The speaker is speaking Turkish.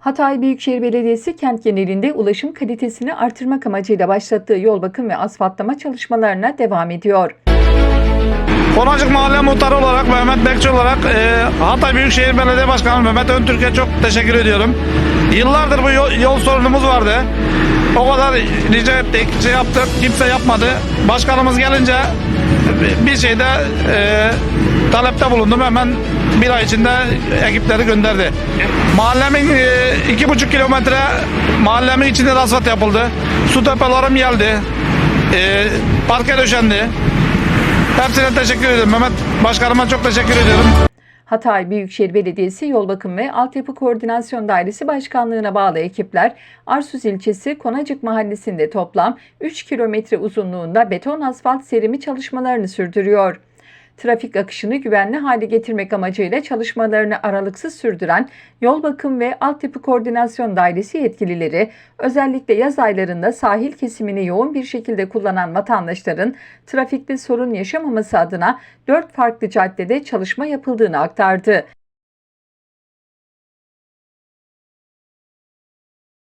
Hatay Büyükşehir Belediyesi kent genelinde ulaşım kalitesini artırmak amacıyla başlattığı yol bakım ve asfaltlama çalışmalarına devam ediyor. Konacık Mahalle Muhtarı olarak Mehmet Bekçi olarak e, Hatay Büyükşehir Belediye Başkanı Mehmet Öntürk'e çok teşekkür ediyorum. Yıllardır bu yol, yol sorunumuz vardı. O kadar rica ettik, şey yaptık, kimse yapmadı. Başkanımız gelince bir şeyde e, talepte bulundum. Hemen bir ay içinde ekipleri gönderdi. Mahallemin e, iki buçuk kilometre mahallemin içinde de asfalt yapıldı. Su tepelerim geldi. E, parke döşendi. Hepsine teşekkür ediyorum. Mehmet Başkanıma çok teşekkür ediyorum. Hatay Büyükşehir Belediyesi Yol Bakım ve Altyapı Koordinasyon Dairesi Başkanlığı'na bağlı ekipler Arsuz ilçesi Konacık Mahallesi'nde toplam 3 kilometre uzunluğunda beton asfalt serimi çalışmalarını sürdürüyor. Trafik akışını güvenli hale getirmek amacıyla çalışmalarını aralıksız sürdüren Yol Bakım ve Altyapı Koordinasyon Dairesi yetkilileri özellikle yaz aylarında sahil kesimini yoğun bir şekilde kullanan vatandaşların trafikte sorun yaşamaması adına 4 farklı caddede çalışma yapıldığını aktardı.